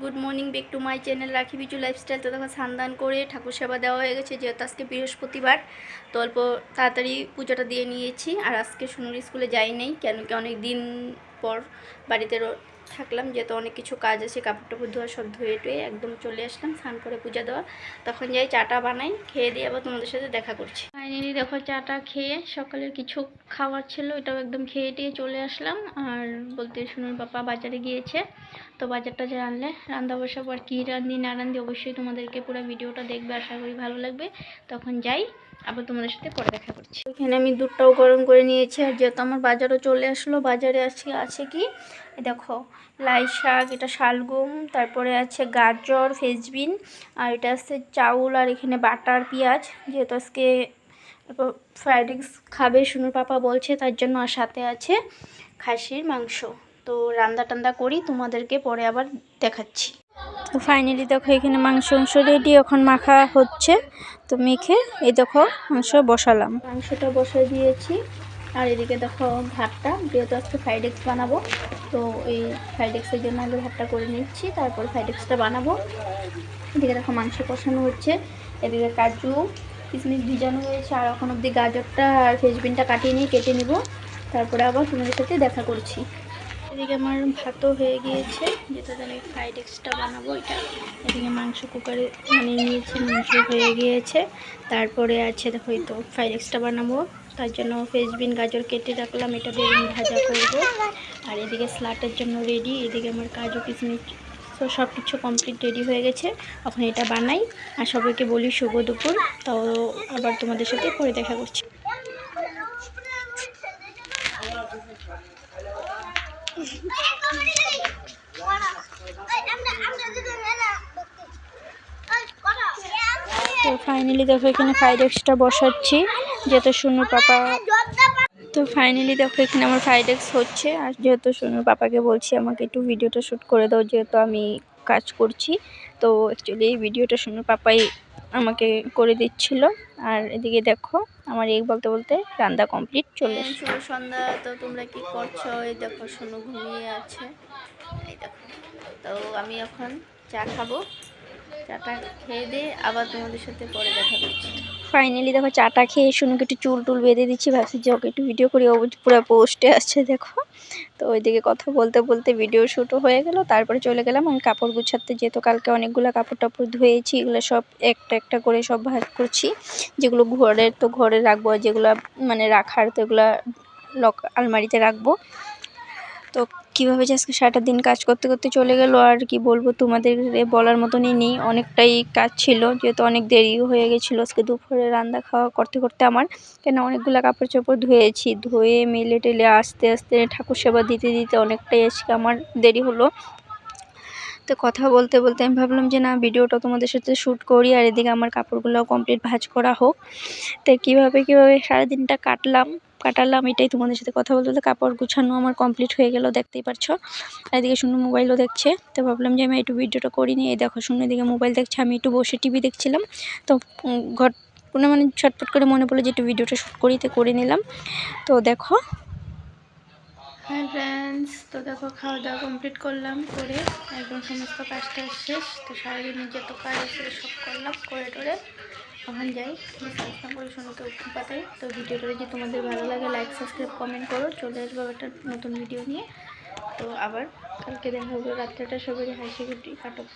Good morning back to my channel Rakhi Vishu lifestyle. তো দেখো স্নান করে ঠাকুর সেবা দেওয়া হয়ে গেছে, যেহেতু আজকে বৃহস্পতিবার, তো অল্প তাড়াতাড়ি পুজোটা দিয়ে নিয়েছি। আর আজকে সুনুর স্কুলে যাই নাই, কেন কি অনেক দিন পর বাড়িতে থাকলাম, যেহেতু অনেক কিছু কাজ আছে কাপড় টাপড় ধোয়া সব ধুয়ে টুয়ে একদম চলে আসলাম, স্নান করে পূজা দেওয়া। তখন যাই চাটা বানাই, খেয়ে দিয়ে আবার তোমাদের সাথে দেখা করছি। ফাইনালি দেখো চাটা খেয়ে সকালের কিছু খাবার ছিল, এটাও একদম খেয়ে টিয়ে চলে আসলাম। আর বলতে শুনুন পাপা বাজারে গিয়েছে, তো বাজারটা যে আনলে, রান্না বসাব আর কী রান্ধি না রান্ধি অবশ্যই তোমাদেরকে পুরো ভিডিওটা দেখবে, আশা করি ভালো লাগবে। তখন যাই, আবার তোমাদের সাথে পরে দেখা করছি। এখানে আমি দুধটাও গরম করে নিয়েছি, আর যেহেতু আমার বাজারও চলে আসলো, বাজারে আছে আছে কি? দেখো, লাই শাক, এটা শালগম, তারপরে আছে গাজর, ফেসবিন, আর এটা আছে চাউল, আর এখানে বাটার, পেঁয়াজ, যেহেতু আজকে ফ্রাইড রাইস খাবে শুনুর পাপা বলছে তার জন্য আর সাথে আছে খাসির মাংস। তো রান্না টান্দা করি তোমাদেরকে পরে আবার দেখাচ্ছি। তো ফাইনালি দেখো এখানে মাংস অংশ রেডি এখন মাখা হচ্ছে। তো মেখে এই দেখো মাংস বসালাম। মাংসটা বসে দিয়েছি। আর এদিকে দেখো ভাতটা যেহেতু আজকে ফ্রাইড রাইস বানাবো তো এই ফ্রাইড রাইসের জন্য আগে ভাতটা করে নিচ্ছি তারপর ফ্রাইড রাইসটা বানাবো। এদিকে দেখো মাংস কষানো হচ্ছে। এদিকে কাজু কিশমিশ ভিজানো হয়েছে, আর এখন অবধি গাজরটা আর ফেসবিনটা কাটিয়ে নিয়ে কেটে নিব। তারপরে আবার তোমাদের সাথে দেখা করছি। এদিকে আমার ভাতও হয়ে গিয়েছে যেটাতে আমি ফ্রাইড রাইসটা বানাবো, এটা এদিকে মাংস কুকারে মানে নিয়েছি, মাংস হয়ে গিয়েছে। তারপরে আছে এই ফ্রাইড রাইসটা বানাবো। তার জন্য ফেসবিন গাজর কেটে রাখলাম, এটা বেগুন ভাজা করব। আর এদিকে স্লাটের জন্য রেডি এদিকে আমার কাজু কিশমিশ তো সব কিছু কমপ্লিট রেডি হয়ে গেছে। এখন এটা বানাই আর সবাইকে বলি শুভ দুপুর। তো আবার তোমাদের সাথে পরে দেখা করছি। তো ফাইনালি দেখো এখানে ফ্রাইড রাইসটা বসাচ্ছি। যেহেতু শুনুর পাপা তো ফাইনালি দেখো এখানে আমার ফ্রাইড রাইস হচ্ছে। আর যেহেতু শুনুর পাপাকে বলছি আমাকে একটু ভিডিওটা শ্যুট করে দাও যেহেতু আমি কাজ করছি। তো অ্যাকচুয়ালি এই ভিডিওটা শুনুর পাপাই আমাকে করে দিচ্ছিল। আর এদিকে দেখো আমার এই বলতে বলতে রান্না কমপ্লিট চলে শুভ সন্ধ্যা। তো তোমরা কি করছ? এই দেখো শুনু ঘুমিয়ে আছে। এই দেখো। তো আমি এখন চা খাব। চাটা খেয়ে দিয়ে আবার তোমাদের সাথে পরে দেখা করছি। ফাইনালি দেখো চাটা খেয়ে শুনুকে একটু চুল টুল বেঁধে দিচ্ছি, ভাবছি যে ওকে একটু ভিডিও করি, ও পুরো পোস্টে আসছে দেখো। তো ওইদিকে কথা বলতে বলতে ভিডিও শ্যুটও হয়ে গেল, তারপরে চলে গেলাম আমি কাপড় গুছাতে, যেহেতু কালকে অনেকগুলো কাপড় টাপড় ধুয়েছি, এগুলো সব একটা একটা করে সব ভাগ করছি। যেগুলো ঘরের তো ঘরে রাখব, যেগুলো মানে রাখার তো এগুলো লক আলমারিতে রাখব। তো কীভাবে যে আজকে সারাটা দিন কাজ করতে করতে চলে গেল আর কি বলব তোমাদের বলার মতনই নেই। অনেকটাই কাজ ছিল, যেহেতু অনেক দেরিও হয়ে গেছিল আজকে দুপুরে রান্না খাওয়া করতে করতে আমার। কেন অনেকগুলো কাপড় চোপড় ধুয়েছি, ধুয়ে মেলে টেলে আস্তে আস্তে ঠাকুর সেবা দিতে দিতে অনেকটাই আজকে আমার দেরি হলো। তো কথা বলতে বলতে আমি ভাবলাম যে না, ভিডিওটা তোমাদের সাথে শ্যুট করি আর এদিকে আমার কাপড়গুলো কমপ্লিট ভাঁজ করা হোক। তো কীভাবে কীভাবে সারাদিনটা কাটলাম কাটালাম, এটাই তোমাদের সাথে কথা বলতে বলতে কাপড় গুছানো আমার কমপ্লিট হয়ে গেল, দেখতেই পারছ। এদিকে শুনে মোবাইলও দেখছে, তো ভাবলাম যে আমি একটু ভিডিওটা করিনি এই দেখো শুনে, এদিকে মোবাইল দেখছে, আমি একটু বসে টিভি দেখছিলাম। তো ঘট কোনো মানে ছটপট করে মনে পড়ল যে একটু ভিডিওটা শ্যুট করি, তো করে নিলাম। তো দেখো। হ্যাঁ ফ্রেন্ডস তো দেখো খাওয়া দাওয়া কমপ্লিট করলাম, করে একদম সমস্ত কাজটা শেষ। তো সারাদিন যত কাজ সব করলাম, করে টোরে ওখান যাই সাবস্ক্রাইব করে তো উঠতে পাতাই তো ভিডিওটা যদি তোমাদের ভালো লাগে লাইক সাবস্ক্রাইব কমেন্ট করো। চলে আসব একটা নতুন ভিডিও নিয়ে। তো আবার কালকে দেখা হবে। রাত্রেটা সবারই হাসি গুটি কাটুক।